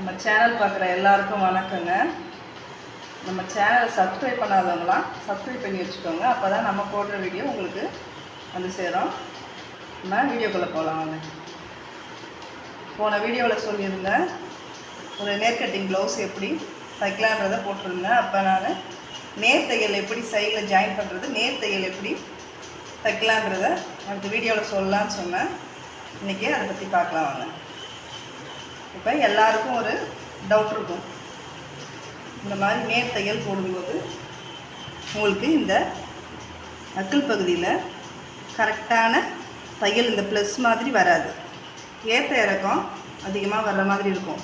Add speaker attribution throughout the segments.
Speaker 1: நம்ம சேனல் பார்க்குற எல்லாருக்கும் வணக்கங்க. நம்ம சேனலை சப்ஸ்கிரைப் பண்ணாதவங்களாம் சப்ஸ்கிரைப் பண்ணி வச்சுக்கோங்க. அப்போ தான் நம்ம போடுற வீடியோ உங்களுக்கு வந்து சேரும். நம்ம வீடியோக்குள்ளே போகலாம் வாங்க போன வீடியோவில் சொல்லியிருந்தேன் ஒரு நேர் கட்டிங் ப்ளவுஸ் எப்படி தைக்கலான்றதை போட்டிருந்தேன். அப்போ நான் நேர் தையல் எப்படி சைடில் ஜாயின் பண்ணுறது நேர் தையல் எப்படி தைக்கலான்றதை அடுத்த வீடியோவில் சொல்லலான்னு சொன்னேன். இன்றைக்கி அதை பற்றி பார்க்கலாம் வாங்க இப்போ எல்லாருக்கும் ஒரு டவுட் இருக்கும். இந்த மாதிரி நேர் தையல் போடும்போது உங்களுக்கு இந்த நக்கல் பகுதியில் கரெக்டான தையல் இந்த ப்ளஸ் மாதிரி வராது. ஏற்ற இறக்கம் அதிகமாக வர்ற மாதிரி இருக்கும்.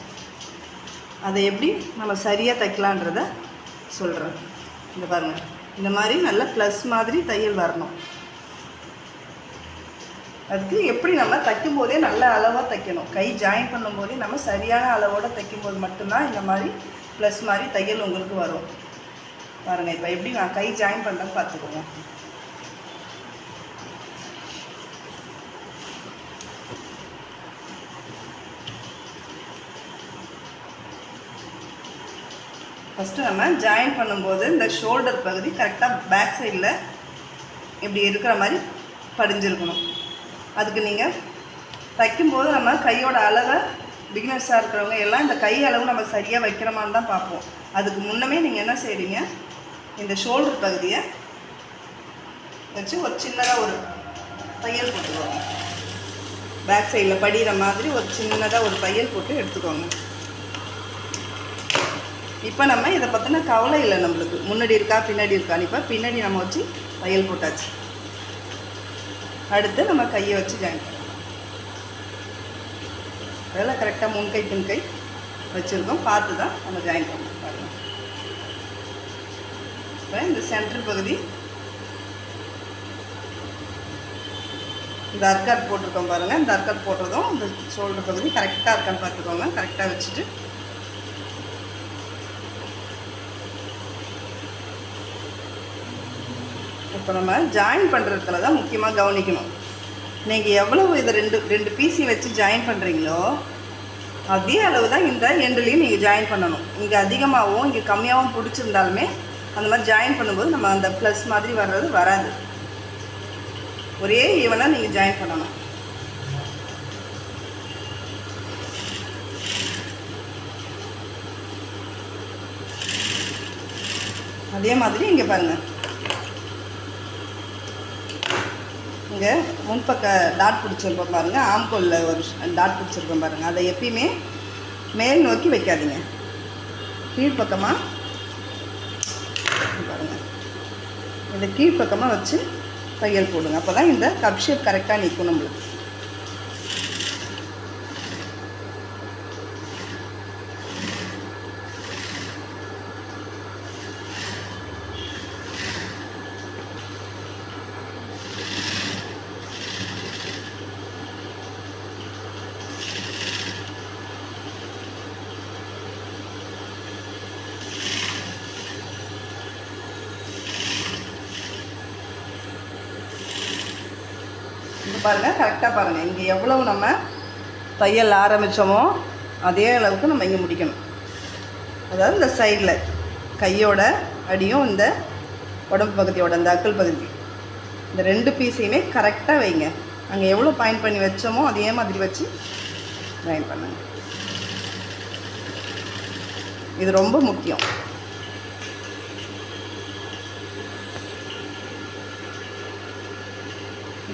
Speaker 1: அதை எப்படி நம்ம சரியாக தைக்கலான்றத சொல்கிறேன் இந்த பாருங்கள் இந்த மாதிரி நல்ல ப்ளஸ் மாதிரி தையல் வரணும். அதுக்கு எப்படி நம்ம தைக்கும் போதே நல்ல அளவாக தைக்கணும். கை ஜாயின் பண்ணும்போதே நம்ம சரியான அளவோடு தைக்கும்போது மட்டும்தான் இந்த மாதிரி ப்ளஸ் மாதிரி தையல் உங்களுக்கு வரும். பாருங்கள் இப்போ எப்படி நான் கை ஜாயின் பண்ணுறேன்னு பார்த்துக்கோங்க. ஃபஸ்ட்டு நம்ம ஜாயின் பண்ணும்போது இந்த ஷோல்டர் பகுதி கரெக்டாக பேக் சைடில் இப்படி இருக்கிற மாதிரி படிஞ்சிருக்கணும். அதுக்கு நீங்கள் தைக்கும்போது நம்ம கையோட அளவை பிகினர்ஸாக இருக்கிறவங்க எல்லாம் இந்த கை அளவு நம்ம சரியாக வைக்கிறோமான்னு தான் பார்ப்போம். அதுக்கு முன்னமே நீங்கள் என்ன செய்கிறீங்க இந்த ஷோல்டர் பகுதியை வச்சு ஒரு சின்னதாக ஒரு தையல் போட்டுக்கோங்க. பேக் சைடில் படிகிற மாதிரி ஒரு சின்னதாக ஒரு தையல் போட்டு எடுத்துக்கோங்க. இப்போ நம்ம இதை பற்றின கவலை இல்லை நம்மளுக்கு. முன்னாடி இருக்கா பின்னாடி இருக்கான்னு இப்போ பின்னாடி நம்ம வச்சு தையல் போட்டாச்சு. அடுத்து நம்ம கையை வச்சு ஜாயின் பண்ணலாம் அதெல்லாம் கரெக்டாக முன் கை பின் கை வச்சுருக்கோம். பார்த்து தான் நம்ம ஜாயின் பண்ணணும் பாருங்கள் இப்போ இந்த சென்டர் பகுதி இந்த அர்க்காட் போட்டிருக்கோம் பாருங்கள் இந்த அர்க்காட் போட்டதும் இந்த ஷோல்டர் பகுதி கரெக்டாக இருக்கான்னு பார்த்துக்கோங்க. கரெக்டாக வச்சுட்டு இப்போ நம்ம ஜாயின் பண்ணுறதுல தான் முக்கியமாக கவனிக்கணும். நீங்கள் எவ்வளவு இதை ரெண்டு ரெண்டு பீஸை வச்சு ஜாயின் பண்ணுறீங்களோ அதே அளவு தான் இந்த எண்டுலேயும் நீங்கள் ஜாயின் பண்ணணும். இங்கே அதிகமாகவும் இங்கே கம்மியாகவும் பிடிச்சிருந்தாலுமே அந்த மாதிரி ஜாயின் பண்ணும்போது நம்ம அந்த ப்ளஸ் மாதிரி வர்றது வராது. ஒரே ஈவனாக நீங்கள் ஜாயின் பண்ணணும். அதே மாதிரி இங்கே பாருங்கள் இங்கே முன்பக்க டாட் பிடிச்சிருக்கோம் பாருங்கள் ஆம்கோலில் ஒரு டாட் பிடிச்சிருக்கோம் பாருங்கள் அதை எப்பயுமே மேல் நோக்கி வைக்காதீங்க. கீழ்ப்பக்கமாக பாருங்கள் இதை கீழ்ப்பக்கமாக வச்சு தையல் போடுங்க. அப்போ தான் இந்த கப் ஷேப் கரெக்டாக நிற்கும் நம்மளுக்கு. பாருங்கள் கரெக்டாக பாருங்கள் இங்கே எவ்வளவு நம்ம தையல் ஆரம்பித்தோமோ அதே அளவுக்கு நம்ம இங்கே முடிக்கணும். அதாவது இந்த சைடில் கையோட அடியும் இந்த உடம்பு பகுதியோட இந்த அக்கல் பகுதி. இந்த ரெண்டு பீஸையுமே கரெக்டாக வைங்க. அங்கே எவ்வளோ பாயிண்ட் பண்ணி வச்சோமோ அதே மாதிரி வச்சு ஜாயின் பண்ணுங்க. இது ரொம்ப முக்கியம்.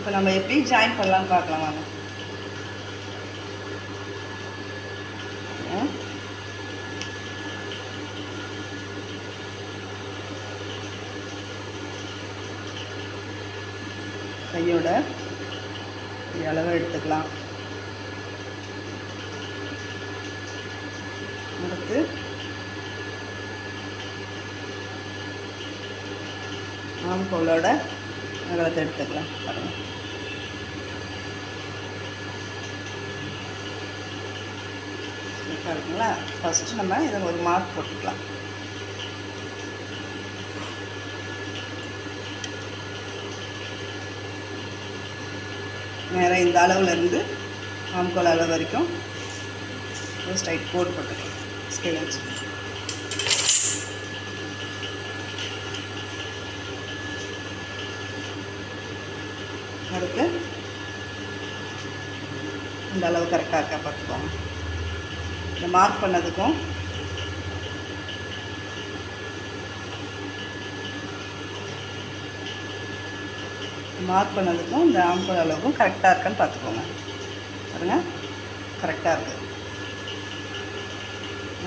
Speaker 1: இப்போ நம்ம எப்படி ஜாயின் பண்ணலாம்னு பார்க்கலாம் வாங்க. கையோட அளவாக அளவை எடுத்துக்கலாம். அடுத்து ஆம்கோலோட அகலத்தை எடுத்துக்கலாம். பாருங்கள் இருக்குங்களா? ஃபஸ்ட்டு நம்ம இதை ஒரு மார்க் போட்டுக்கலாம். நேராக இந்த அளவுலேருந்து ஆம்கோல் அளவு வரைக்கும் ஒரு ஸ்ட்ரைட் கோடு போட்டுக்கலாம். ஸ்கேல் வச்சுக்கலாம். அடுத்து இந்த அளவு கரெக்டாக இருக்கா பார்த்துக்கோங்க. இந்த மார்க் பண்ணதுக்கும் மார்க் பண்ணதுக்கும் இந்த ஆம்பு அளவுக்கும் கரெக்டாக இருக்கான்னு பார்த்துக்கோங்க. பாருங்க. கரெக்டாக இருக்குது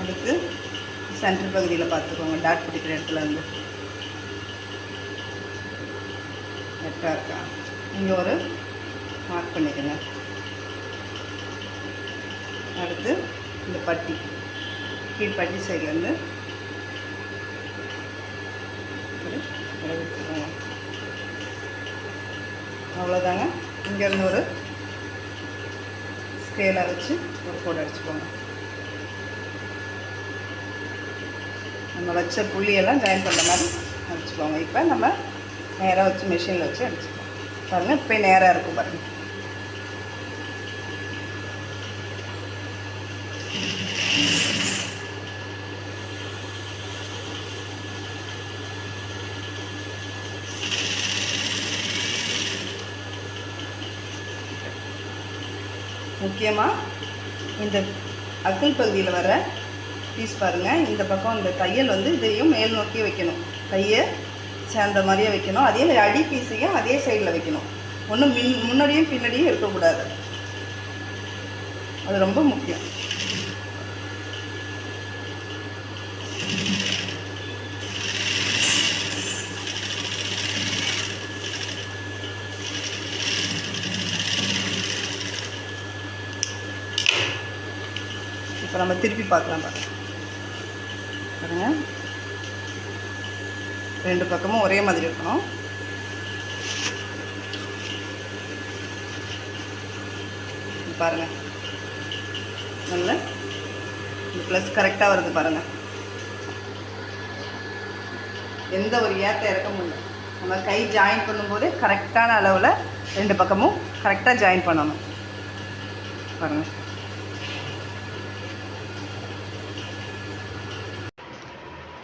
Speaker 1: அடுத்து சென்டர் பகுதியில் பார்த்துக்கோங்க. டாட் பிடிக்கிற இடத்துல இருந்து. கரெக்டாக இருக்கா? இங்கே ஒரு மார்க் பண்ணிக்கோங்க. அடுத்து இந்த பட்டி கீழ் பட்டி சைட்லேருந்து வந்து அவ்வளோதாங்க இங்கேருந்து ஒரு ஸ்கேலாக வச்சு ஒரு கோடு அடிச்சுக்கோங்க நம்ம வச்ச புள்ளியெல்லாம் ஜாயின் பண்ணுற மாதிரி அடிச்சுக்கோங்க இப்போ நம்ம நேராக வச்சு மிஷினில் வச்சு அடிச்சுக்கோங்க பாருங்கள் இப்போ நேராக இருக்கும் பாருங்கள் முக்கியமாக இந்த அக்கல் பகுதியில் வர பீஸ் பாருங்கள் இந்த பக்கம் இந்த தையல் வந்து இதையும் மேல் நோக்கி வைக்கணும். கையை சேர்ந்த மாதிரியே வைக்கணும். அதே மாதிரி அடி பீஸையும் அதே சைடில் வைக்கணும். ஒன்றும் மின் முன்னாடியும் பின்னாடியும் இருக்கக்கூடாது. அது ரொம்ப முக்கியம். இப்போ நம்ம திருப்பி பார்க்கலாம் பாருங்கள் ரெண்டு பக்கமும் ஒரே மாதிரி இருக்கணும். பாருங்கள் நல்ல இந்த ப்ளஸ் கரெக்டாக வருது பாருங்கள் எந்த ஒரு ஏத்த இறக்கமும் இல்லை நம்ம கை ஜாயின் பண்ணும்போது கரெக்டான அளவில் ரெண்டு பக்கமும் கரெக்டாக ஜாயின் பண்ணணும். பாருங்கள்